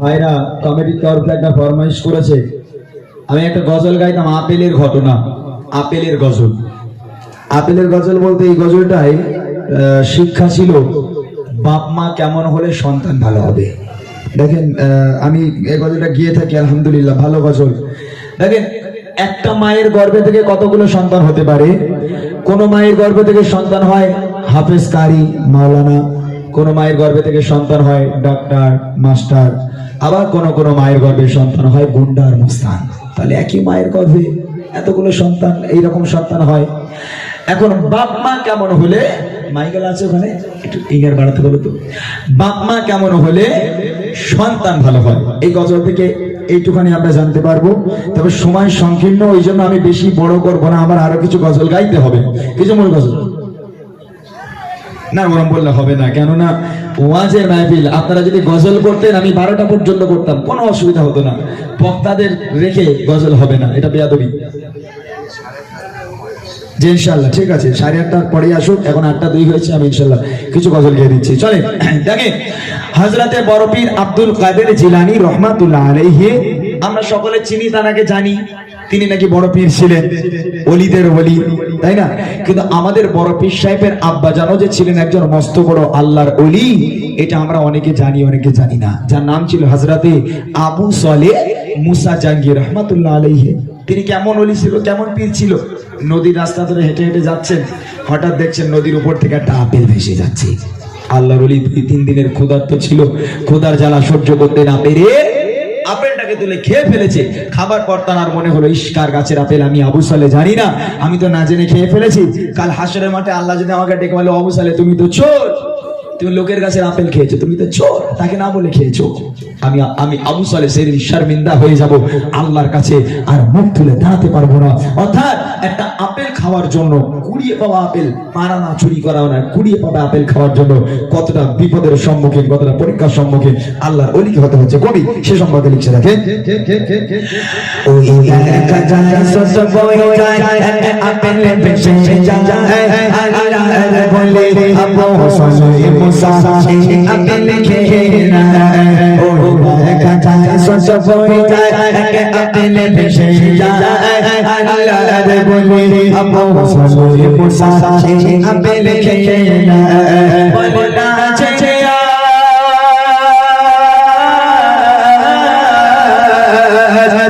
ভাইরা কমিটির তরফে একটা ফরমাইশ করেছে। আমি একটা গজল গাইতাম, আপেলের ঘটনা। আপেলের গজল। আপেলের গজল বলতে এই গজলটাই শিক্ষা ছিল, বাপ মা কেমন হলে সন্তান ভালো হবে। দেখেন আমি এই গজলটা গিয়ে থাকি, আলহামদুলিল্লাহ, ভালো গজল। দেখেন, একটা মায়ের গর্ভে থেকে কতগুলো সন্তান হতে পারে? কোন মায়ের গর্ভে থেকে সন্তান হয় হাফেজ কারি, মাওলানা। কোন মায়ের গর্ভে থেকে সন্তান হয় ডাক্তার, মাস্টার। আবার কোন কোন মায়ের গর্ভে সন্তান হয় গুন্ডার মুস্তান। তাহলে একই মায়ের গর্ভে এতগুলো সন্তান, এইরকম সন্তান হয়। এখন বাপ মা কেমন হলে, মাইকেল আছে ওখানে? একটু ইঙ্গার বাড়াতে বলো তো। বাপ মা কেমন হলে সন্তান ভালো হয়? এই গজল থেকে এইটুখানি আমরা জানতে পারব। তবে সময় সংকীর্ণ, ওই জন্য আমি বেশি বড় করব না, আমার আরও কিছু গজল গাইতে হবে। কিছু মূল গজল। না, ওরম বললে হবে না। কেননা ওয়াজের মাহফিল, আপনারা যদি গজল করতেন, আমি বারোটা পর্যন্ত করতাম, কোনো অসুবিধা হতো না। বক্তাদের রেখে গজল হবে না, এটা বেয়াদবি। জি ইনশাল্লাহ ঠিক আছে, সাড়ে আটটার পরে আসুক, এখন আটটা দুই হয়েছে, আমি ইনশাল্লাহ কিছু গজল গিয়ে দিচ্ছি। চলে দেখে হজরতে বরফির আব্দুল কাদের জিলানি রহমাতুল্লাহ আলাইহি, আমরা সকলে চিনি তানাকে জানি। তিনি নাকি বড় পীর ছিলেন? অলিদের অলি তাই না? কিন্তু আমাদের বড় পীর সাহেবের আব্বা জানো যে ছিলেন একজন মস্ত বড় আল্লাহর অলি এটা আমরা অনেকে জানি অনেকে জানি না। যার নাম ছিল হজরতে আবু সলে মুসা জাঙ্গির রহমাতুল্লাহ আলাইহি। তিনি কেমন অলি ছিল, কেমন পীর ছিল? নদীর রাস্তা ধরে হেঁটে হেঁটে যাচ্ছেন, হঠাৎ দেখছেন নদীর উপর থেকে একটা আপেল ভেসে যাচ্ছে। আল্লাহর অলি দুই তিন দিনের ক্ষুধার্ত ছিল। ক্ষুধার জ্বালা সহ্য করতে না পেরে আপেলটাকে তুলে খেয়ে ফেলেছে। খাবার পর তার মনে হলো ইস্কার গাছের আপেল আমি আবু সালে জানি না। আমি তো না জেনে খেয়ে ফেলেছি। কাল হাসরের মাঠে আল্লাহ যদি আমাকে ডেকে বলে, আবু সালে, তুমি তো চোর। তুমি লোকের গাছের আপেল খেয়েছো, তুমি তো চোর। তাকে না বলে খেয়েছো। আমি আমি আবু সালে সেদিন শর্মিন্দা হয়ে যাব। আল্লাহর কাছে আর মুখ তুলে দাঁড়াতে পারব না। অর্থাৎ একটা আপেল খাওয়ার জন্য কুড়িয়ে পাওয়া আপেল পারা না চুরি করা না, কুড়িয়ে পাওয়া আপেল খাওয়ার জন্য কতটা বিপদের সম্মুখীন, কতটা পরীক্ষার সম্মুখীন, আল্লাহর অলিকে হতে হচ্ছে। কবি সে সম্পর্কে লিখছে দেখে যায় আপেল বলে আবু সলে মুসা না বলে আবু মুসা আপেল খেয়ে না বলে না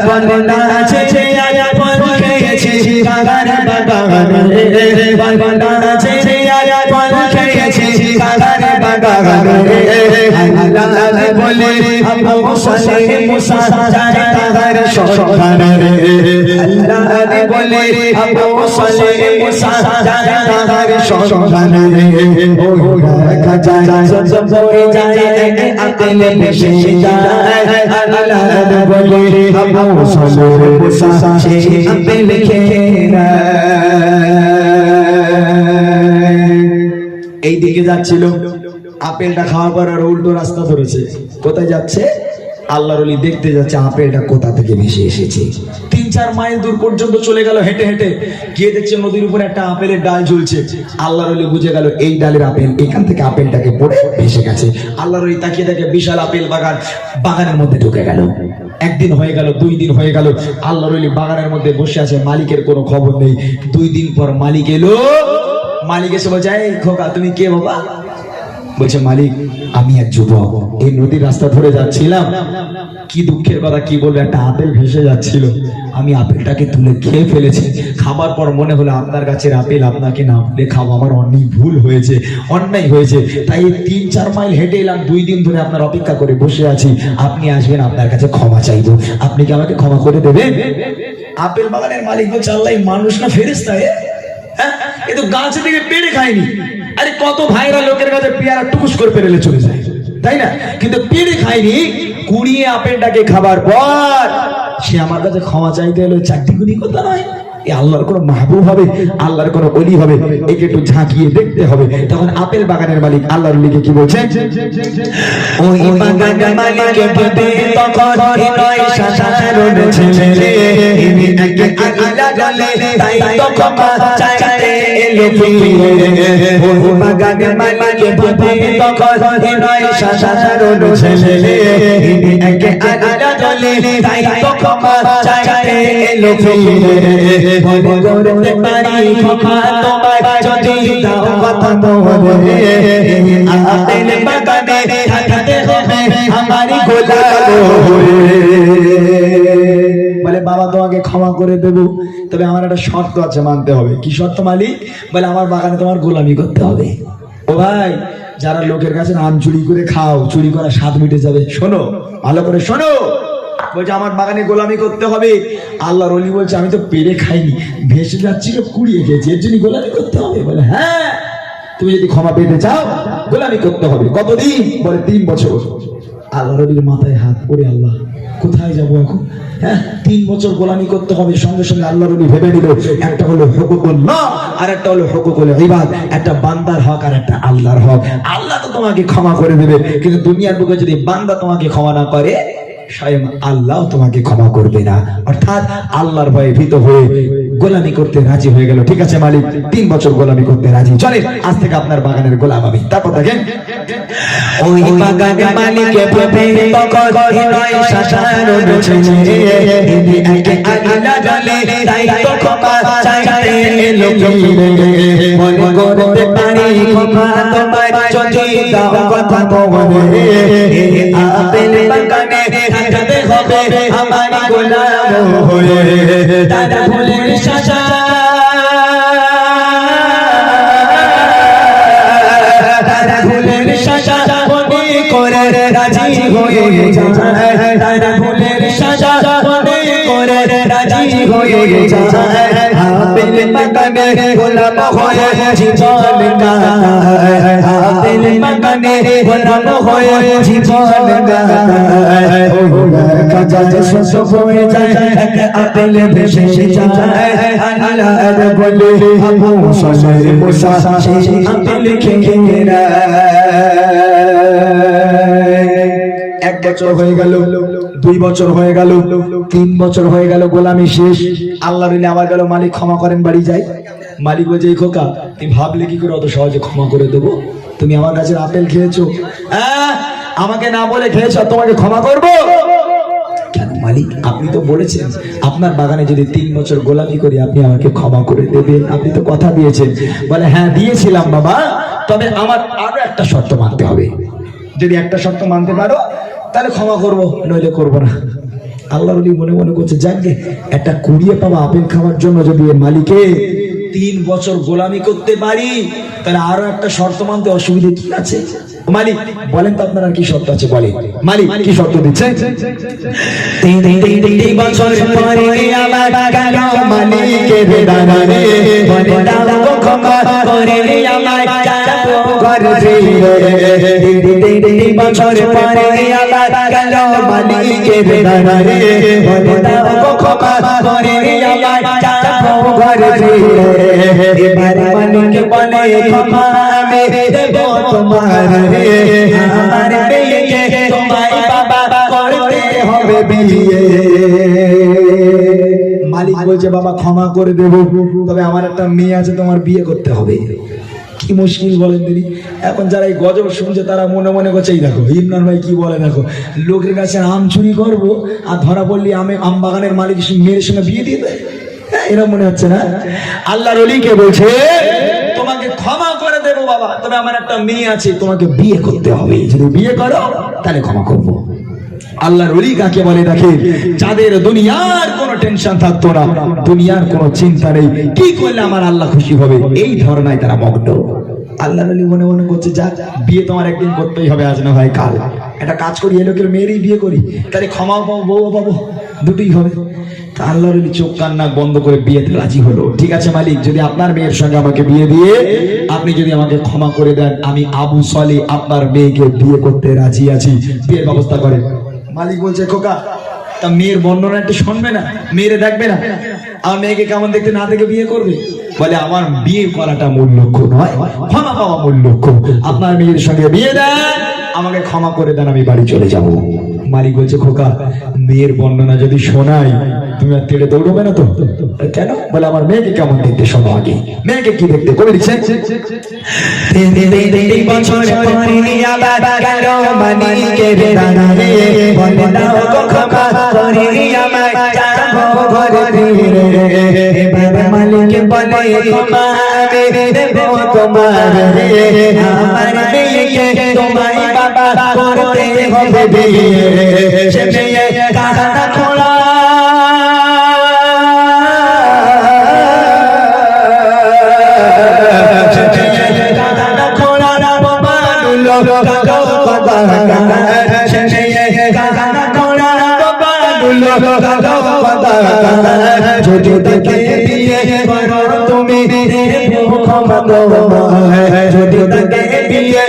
বন্দনা আছে আয়া ফল খেয়েছি কাগার বাগানে বন্দনা আছে আয়া ফল খেয়েছি কাগার বাগানে আল্লাহ বলে যায় কাগার সন্ধানে আল্লাহ বলে, আবু মুসা যায় কাগার সন্ধানে ও দেখা যায়। সব বই যায় আপেল বেশি যায়। আল্লাহ বলে, আবু সালে মুসা আপেল খেয়ে এই দিকে যাচ্ছিল, আপেলটা খাওয়ার পর আর উল্টো রাস্তা ধরেছে। কোথায় যাচ্ছে? আল্লাহর অলি দেখতে যাচ্ছে আপেলটা কোথা থেকে ভেসে এসেছে। তিন, চার মাইল দূর পর্যন্ত চলে গেল, হেঁটে হেঁটে। গিয়ে দেখছে নদীর উপরে একটা আপেলের ডাল ঝুলছে। আল্লাহর অলি বুঝে গেল, এই ডালের আপেল এখান থেকে আপেলটাকে পড়ে ভেসে গেছে। আল্লাহর অলি তাকিয়ে দেখে বিশাল আপেল বাগান, বাগানের মধ্যে ঢুকে গেল। একদিন হয়ে গেল, দুই দিন হয়ে গেল। আল্লাহর অলি বাগানের মধ্যে বসে আছে, মালিকের কোনো খবর নেই। দুই দিন পর মালিক এলো। মালিক এসে বলছে খোকা, তুমি কে বাবা? বলছে, মালিক, আমি এক যুবক। এই নদীর রাস্তা ধরে যাচ্ছিলাম। কি দুঃখের কথা, কি বলব? একটা আপেল ভেসে যাচ্ছিল। আমি আপেলটাকে তুলে খেয়ে ফেলেছি। খাবার পর মনে হলো, আপনার গাছের আপেল আপনাকে না বলে খাব আমার অনেক ভুল হয়েছে, অন্যায় হয়েছে। তাই তিন, চার মাইল হেঁটে এলাম। দুই দিন ধরে আপনার অপেক্ষা করে বসে আছি। আপনি আসবেন, আপনার কাছে ক্ষমা চাইব। আপনি কি আমাকে ক্ষমা করে দেবেন? আপেল বাগানের মালিক বলছে, আল্লাহ মানুষ না ফেরেস্তা এ? হ্যাঁ? এ তো গাছ থেকে পেড়ে খায়নি। আরে কত ভাইরা লোকের কাছে পেয়ারা টুকুস করে পেরেলে চলে যায়। তাই না? কিন্তু পেড়ে খায়নি, কুড়িয়ে আপেলটাকে খাবার পর সে আমার কাছে ক্ষমা চাইতে এলো, চারটি গুণি কথা নয়। এ আল্লাহর কোনো মাহবুব হবে আল্লাহর কোনো অলি হবে একে একটু ঝাঁকিয়ে দেখতে হবে। তখন আপেল বাগানের মালিক আল্লাহর লিগে কি বলছে? ওই বাগান মালিকে তখন নয় সাধারণ ছেলে। আল্লাহ জলে তাই তো ক্ষমা চাইতে এলো ওই বাগানের মালিক তখন নয় সাধারণ ছেলে। ইনি একে তাই তো ক্ষমা চাইতে এলো ক্ষমা বলে, বাবা, তোমাকে ক্ষমা করে দেবো। তবে আমার একটা শর্ত আছে মানতে হবে। কি শর্ত, মালিক? বলে, আমার বাগানে তোমার গোলামি করতে হবে। ও ভাই, যারা লোকের কাছে আম চুরি করে খাও, চুরি করা স্বাদ মিটে যাবে। শোনো, ভালো করে শোনো। বলছে আমার বাগানে গোলামি করতে হবে। আল্লাহ রলি বলছে, আমি তো পেরে খাইনি, ভেসে যাচ্ছিল, কুড়িয়ে খেয়েছি, এর জন্য গোলামি করতে হবে। বলে হ্যাঁ তুমি যদি ক্ষমা পেতে চাও, গোলামি করতে হবে। কতদিন? বলে, তিন বছর। আল্লাহ রবির মাথায় হাত পড়ে আল্লাহ, কোথায় যাব এখন? হ্যাঁ তিন বছর গোলামি করতে হবে, সঙ্গে সঙ্গে আল্লাহ রবি ভেবে নিল, একটা হলো হকুকুল না আর একটা হলো হকুকুল ইবাদ, একটা বান্দার হক আর একটা আল্লাহর হক। আল্লাহ তো তোমাকে ক্ষমা করে দেবে, কিন্তু দুনিয়ার বুকে যদি বান্দা তোমাকে ক্ষমা না করে স্বয়ং আল্লাহ তোমাকে ক্ষমা করবে না। অর্থাৎ আল্লাহর ভয়ে ভীত হয়ে গোলামি করতে রাজি হয়ে গেল। ঠিক আছে, মালিক? তিন বছর গোলামি করতে রাজি। চলে আজ থেকে আপনার বাগানের গোলাম আমি। তারপর দেখেন। ওই আপেল বাগানে থাকতে হবে আমারই গোলাম হয়ে। দাদা ভুলের সাজা। তারা ভুলের সাজা। করে রাজি হয়ে যায়। হয়ে যায় আপেল বাগানে গোলাপ হয়ে জীবন গায়। আপেল বাগানে গোলাপ হয়ে জীবন গায়। কাজা শস্য হয়ে যায় এক আপেল ভেসে যায়। আল্লাহর বলে আবু সসের মুসা সেই আপেল খেয়ে এক বছর হয়ে গেল। দুই বছর হয়ে গেল তিন বছর হয়ে গেল গোলামি শেষ। আল্লাহ রইলে আবার গেল মালিক ক্ষমা করেন বাড়ি যাই। মালিক বলছে "এই খোকা তুমি ভাবলে কি করে অত সহজে ক্ষমা করে দেবো? তুমি আমার কাছে আপেল খেয়েছো? আহ, আমাকে না বলে খেয়েছো তোমাকে ক্ষমা করব? কেন মালিক আপনি তো বলেছেন আপনার বাগানে যদি তিন বছর গোলামি করি আপনি আমাকে ক্ষমা করে দেবেন। আপনি তো কথা দিয়েছেন। বলে হ্যাঁ দিয়েছিলাম বাবা তবে আমার আরও একটা শর্ত মানতে হবে। যদি একটা শর্ত মানতে পারো তাহলে ক্ষমা করব, নইলে করব না। আল্লাহ মনে মনে করছে, যাকে একটা কুড়িয়ে পাবা আপেল খাওয়ার জন্য যদি এর মালিকে তিন বছর গোলামি করতে পারি, তাহলে আরও একটা শর্ত মানতে অসুবিধা কি আছে? মালিক, বলেন তো আপনার কি শর্ত আছে, বলেন। মালিক, কি শর্ত দিচ্ছে? বছর মালিক বাবা বলছে, বাবা, ক্ষমা করে দেব। তবে আমার একটা মেয়ে আছে, তোমার বিয়ে করতে হবে। কি মুশকিল বলেন তিনি? এখন যারা এই গজব শুনছে তারা মনে মনে করছে এই দেখো ইমরান ভাই কি বলে দেখো লোকের কাছে আম চুরি করব আর ধরা পড়লি আমি আম বাগানের মালিক মেয়ের সঙ্গে বিয়ে দিয়ে দেয়। হ্যাঁ, এরকম মনে হচ্ছে না? আল্লাহ রলিকে বলছে তোমাকে ক্ষমা করে দেবো বাবা তবে আমার একটা মেয়ে আছে তোমাকে বিয়ে করতে হবে। যদি বিয়ে করো তাহলে ক্ষমা করব। আল্লাহর ওলি কাকে বলে দেখে? যাদের দুনিয়ার কোনো টেনশন থাকতো না দুনিয়ার কোনো চিন্তা নেই কি করলে আমার আল্লাহ খুশি হবে? এই ধরনায় তারা মগ্ন। আল্লাহর ওলি মনে মনে করছে, যাক, বিয়ে তোমার একদিন করতেই হবে, আজ না হয় কাল। একটা কাজ করি, এ লোকের মেয়েরই বিয়ে করি, তাহলে ক্ষমাও পাবো বউ পাবো, দুটোই হবে। তা ওলি চোখ কান নাক বন্ধ করে বিয়েতে রাজি হলো। ঠিক আছে, মালিক, যদি আপনার মেয়ের সঙ্গে আমাকে বিয়ে দিয়ে আপনি যদি আমাকে ক্ষমা করে দেন, আমি আবু সলে আপনার মেয়েকে বিয়ে করতে রাজি আছি। বিয়ের ব্যবস্থা করেন। মালিক বলছে, খোকা তা মেয়ের বর্ণনা একটু শুনবে না? মেয়েরে দেখবে না? আমার মেয়েকে কেমন দেখতে না দেখে বিয়ে করবে? বলে, আমার বিয়ে করাটা মূল লক্ষ্য নয়, ক্ষমা পাওয়া মূল লক্ষ্য আপনার মেয়ের সঙ্গে বিয়ে দেন, আমাকে ক্ষমা করে দেন, আমি বাড়ি চলে যাব। মালিক বলছে, খোকা, মেয়ের বর্ণনা যদি শোনাই, তুমি আর তেড়ে দৌড়বে না তো? কেন? বলে, আমার মেয়েকে কেমন দেখতে শোনো আগে। মেয়েকে কি দেখতে? কবি দিচ্ছে তিন বছর পরে এবার মালিক বলে আমি দেবো তোমার আমার মেয়েকে তোমায় বাবা করতে হবে বিয়ে সে মেয়ে কানা খোলা যদি তাকে বিয়ে করো তুমি যদি তাকে বিয়ে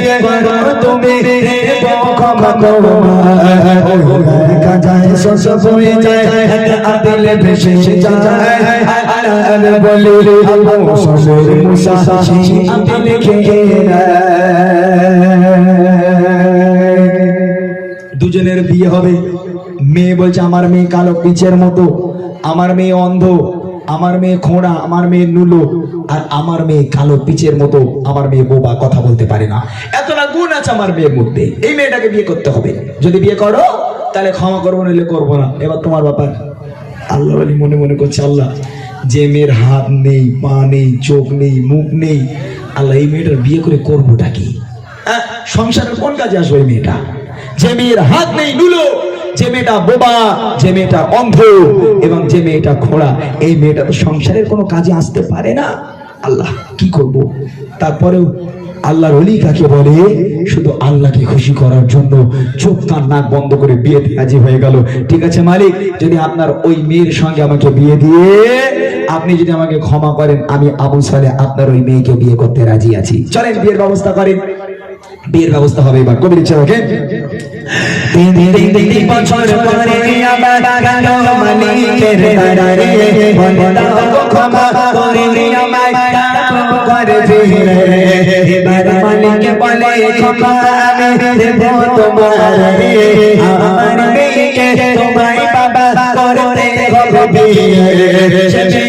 করো তুমি ক্ষমা কাজায় শস হয়ে যায় আদিলে ভেসে যায় বলি আবু সসুর মুসা আদিলে খেয়ে বলছে আমার মেয়ে কালো পিচের মতো আমার মেয়ে অন্ধ আমার মেয়ে খোঁড়া আমার মেয়ে নুলো আর আমার মেয়ে কালো পিচের মতো আমার মেয়ে বোবা কথা বলতে পারে না। এতটা গুণ আছে আমার মেয়ের মধ্যে। এই মেয়েটাকে বিয়ে করতে হবে। যদি বিয়ে করো তাহলে ক্ষমা করব নিলে করব না। এবার তোমার ব্যাপার। আল্লাহ আলী মনে মনে করছে আল্লাহ যে মেয়ের হাত নেই পা নেই চোখ নেই মুখ নেই আল্লাহ এই মেয়েটার বিয়ে করে করবোটা কি? হ্যাঁ, সংসারের কোন কাজে আসবে এই মেয়েটা? যে মেয়ের হাত নেই নুলো যে মেয়েটা বোবা, যে মেয়েটা অন্ধ এবং যে মেয়েটা খোড়া এই মেয়েটা তো সংসারের কোনো কাজে আসতে পারে না। আল্লাহ, কি করব? তারপরেও আল্লাহর অলি কাকে বলে? শুধু আল্লাহকে খুশি করার জন্য চোখ, কান, নাক বন্ধ করে বিয়েতে রাজি হয়ে গেল। ঠিক আছে, মালিক? যদি আপনার ওই মেয়ের সঙ্গে আমাকে বিয়ে দিয়ে আপনি যদি আমাকে ক্ষমা করেন, আমি আবু সালে আপনার ওই মেয়েকে বিয়ে করতে রাজি আছি। চলেন, বিয়ের ব্যবস্থা করেন। বিয়ের ব্যবস্থা হবে এবার। কবির ইচ্ছা ওকে তিন তিন বছর পরে আবার গেল মালিকের দাঁড়ারে বলে দাও গো ক্ষমা করে আমায় ফিরে। এবার মালিক বলে, ক্ষমা আমি দেবো তোমার। আমার মেয়েকে তোমায় বাবা করতে হবে।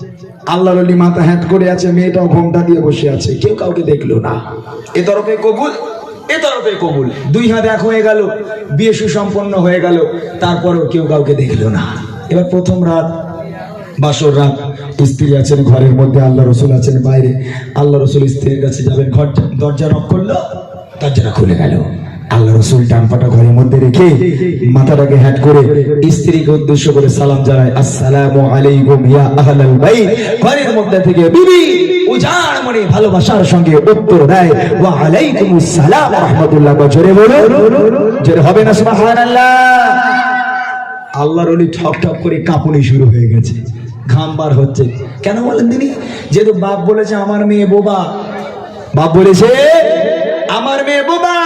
আল্লাহর মাথা হ্যাট করে আছে, মেয়েটাও ঘোমটা দিয়ে বসে আছে। কেউ কাউকে দেখল না। এ তরফে কবুল, এ তরফে কবুল। দুই হাত এক হয়ে গেল, বিয়ে সুসম্পন্ন হয়ে গেল, তারপরেও কেউ কাউকে দেখল না। এবার প্রথম রাত, বাসর রাত, স্ত্রী আছেন ঘরের মধ্যে, আল্লাহ রসুল আছেন বাইরে। আল্লাহ রসুল স্ত্রীর কাছে যাবেন, ঘর দরজা নক করল, দরজাটা খুলে গেল। আল্লাহ রসুল ডান পাটা ঘরের মধ্যে রেখে মাথাটাকে হ্যাট করে স্ত্রীকে উদ্দেশ্য করে সালাম জানায়, আসসালামু আলাইকুম ইয়া আহলাল বাইত। ঘরের মধ্যে থেকে বিবি উজাড় মনে ভালোবাসার সঙ্গে উত্তর দেয়, ওয়া আলাইকুমুস সালাম রাহমাতুল্লাহ। হবে না, সুবহানাল্লাহ। আল্লাহর অলি ঠক ঠক করে কাঁপুনি শুরু হয়ে গেছে, ঘাম বার হচ্ছে। কেন বলেন তিনি? যেহেতু বাপ বলেছে, আমার মেয়ে বোবা। বাপ বলেছে, আমার মেয়ে বোবা।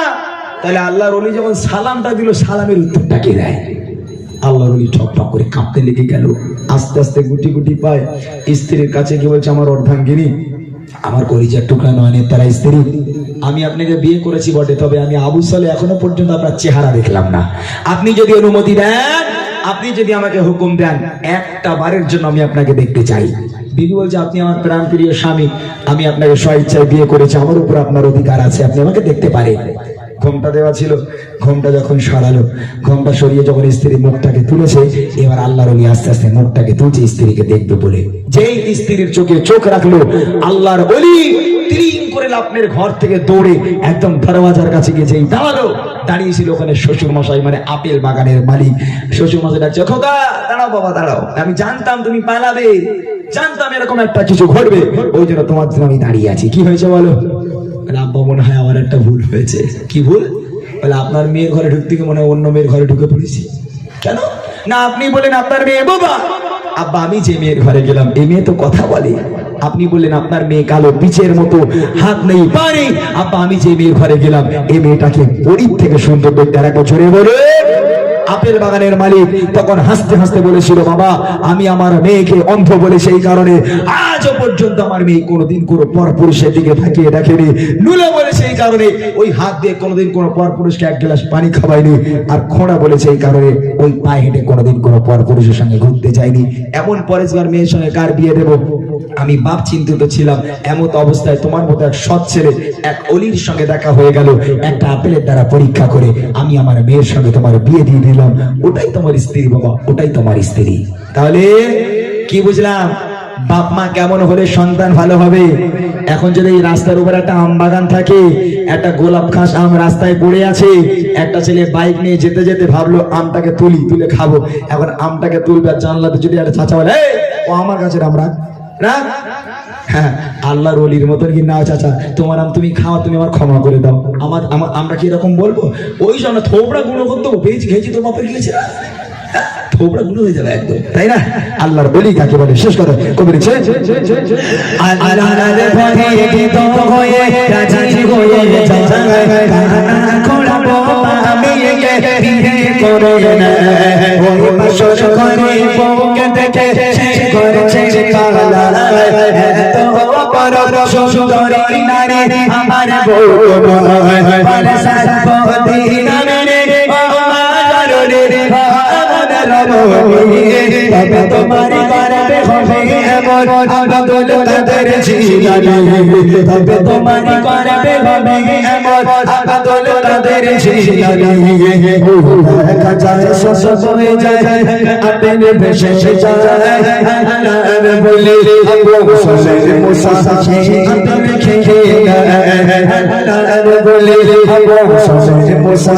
তাহলে আল্লাহর অলি যখন সালামটা দিল, সালামের উত্তরটা কে দেয়? আল্লাহর অলি ঠক ঠক করে কাঁপতে লেগে গেল। আস্তে আস্তে গুটি গুটি পায়। স্ত্রীর কাছে কি বলছে, আমার অর্ধাঙ্গিনী, আমার কলিজার টুকরা নয়নের তারা স্ত্রী। আমি আপনাকে বিয়ে করেছি বটে, তবে আমি আবু সালে এখনও পর্যন্ত আপনার চেহারা দেখলাম না। আপনি যদি অনুমতি দেন, আপনি যদি আমাকে হুকুম দেন, একটা বারের জন্য আমি আপনাকে দেখতে চাই। বিবি বলছে, আপনি আমার প্রাণ প্রিয় স্বামী, আমি আপনাকে স্বইচ্ছায় বিয়ে করেছি। আমার উপর আপনার অধিকার আছে, আপনি আমাকে দেখতে পারেন। ঘোমটা দেওয়া ছিল। ঘোমটা যখন সরালো, ঘোমটা সরিয়ে যখন স্ত্রী মুখটাকে তুলেছে, এবার আল্লাহর অলি আস্তে আস্তে মুখটাকে তুলছে, স্ত্রীকে দেখবে বলে। যেই স্ত্রীর চোখে চোখ রাখল, আল্লাহর লাপনের ঘর থেকে দৌড়ে একদম কাছে দাঁড়িয়েছিল ওখানে শ্বশুর মশাই মানে আপেল বাগানের শ্বশুর দাঁড়াও বাবা, দাঁড়াও। আমি জানতাম তুমি পালাবে। জানতাম এরকম একটা কিছু ঘটবে। ওই জন্য তোমার জন্য আমি দাঁড়িয়ে আছি। কি হয়েছে বলো? আব্বা, মনে হয় আমার একটা ভুল হয়েছে। কি ভুল? বলে, আপনার মেয়ের ঘরে ঢুকতে গিয়ে মনে হয় অন্য মেয়ের ঘরে ঢুকে পড়েছি। কেন? না, আপনি বলেন আপনার মেয়ে বাবা। আব্বা, আমি যে মেয়ের ঘরে গেলাম এই মেয়ে তো কথা বলে। আপনি বললেন আপনার মেয়ে কালো পিচের মতো, হাত নেই পারে আব্বা, আমি যে মেয়ের ঘরে গেলাম এই মেয়েটাকে গরিব থেকে সুন্দর দেখতে আর বছরে বলে। আপেল বাগানের মালিক তখন হাসতে হাসতে বলেছিল, বাবা, আমি আমার মেয়েকে অন্ধ বলে সেই কারণে আজও পর্যন্ত আমার মেয়ে কোনোদিন কোনো পর পুরুষের দিকে তাকিয়ে দেখেনি। নুলে বলে সেই কারণে ওই হাত দিয়ে কোনোদিন কোনো পর পুরুষকে এক গ্লাস পানি খাওয়ায়নি। আর খোঁড়া বলে সেই কারণে ওই পায়ে হেঁটে কোনোদিন কোনো পর পুরুষের সঙ্গে ঘুরতে যায়নি। এমন পরেশবার মেয়ের সঙ্গে কার বিয়ে দেব? আমি বাপ চিন্তিত ছিলাম। এমত অবস্থায় তোমার মতো এক সৎ ছেলে, এক অলির সঙ্গে দেখা হয়ে গেল। একটা আপেলের দ্বারা পরীক্ষা করে আমি আমার মেয়ের সঙ্গে তোমার বিয়ে দিয়ে দিলাম। ওটাই তোমার স্ত্রী বাবা, ওটাই তোমার স্ত্রী। তাহলে কি বুঝলাম? বাপ মা কেমন হলে সন্তান ভালো হবে? এখন যদি এই রাস্তার উপর একটা আম বাগান থাকে, একটা গোলাপ খাস আম রাস্তায় পড়ে আছে, একটা ছেলে বাইক নিয়ে যেতে যেতে ভাবলো, আমটাকে তুলি, তুলে খাব। এখন আমটাকে তুলবে আর জানলাতে যদি একটা চাচা বলে ও আমার কাছে রাম হ্যাঁ আল্লাহর অলির মতন কি না চাচা তোমার নাম তুমি খাও তুমি আমার ক্ষমা করে দাও আমার আমার কি এরকম বলব ওই জন্য থোবড়া গুলো করতে পেয়েছি খেয়েছি তো বাপের গিয়েছে থোবড়া গুলো হয়ে যাবে একদম তাই না আল্লাহর বলি কাকে বলে শেষ কথা আল্লাহর ভয়ে হয়ে রাজি হয়ে আমি করে ওই পাশর করে বউকে দেখে সে করছে এত সুন্দরী নারী আমার বউ পারে সারপতি নামে তবে তোমার করবে হবে এমন আবদুল কাদের জিলানী তবে তোমার করবে হবে এমন আবদুল কাদের জিলানী দেখা যায় শশ হয়ে যায়, আপেল ভেসে যায়। বলে আবু সলের মুসা আপেল খেয়ে মুসা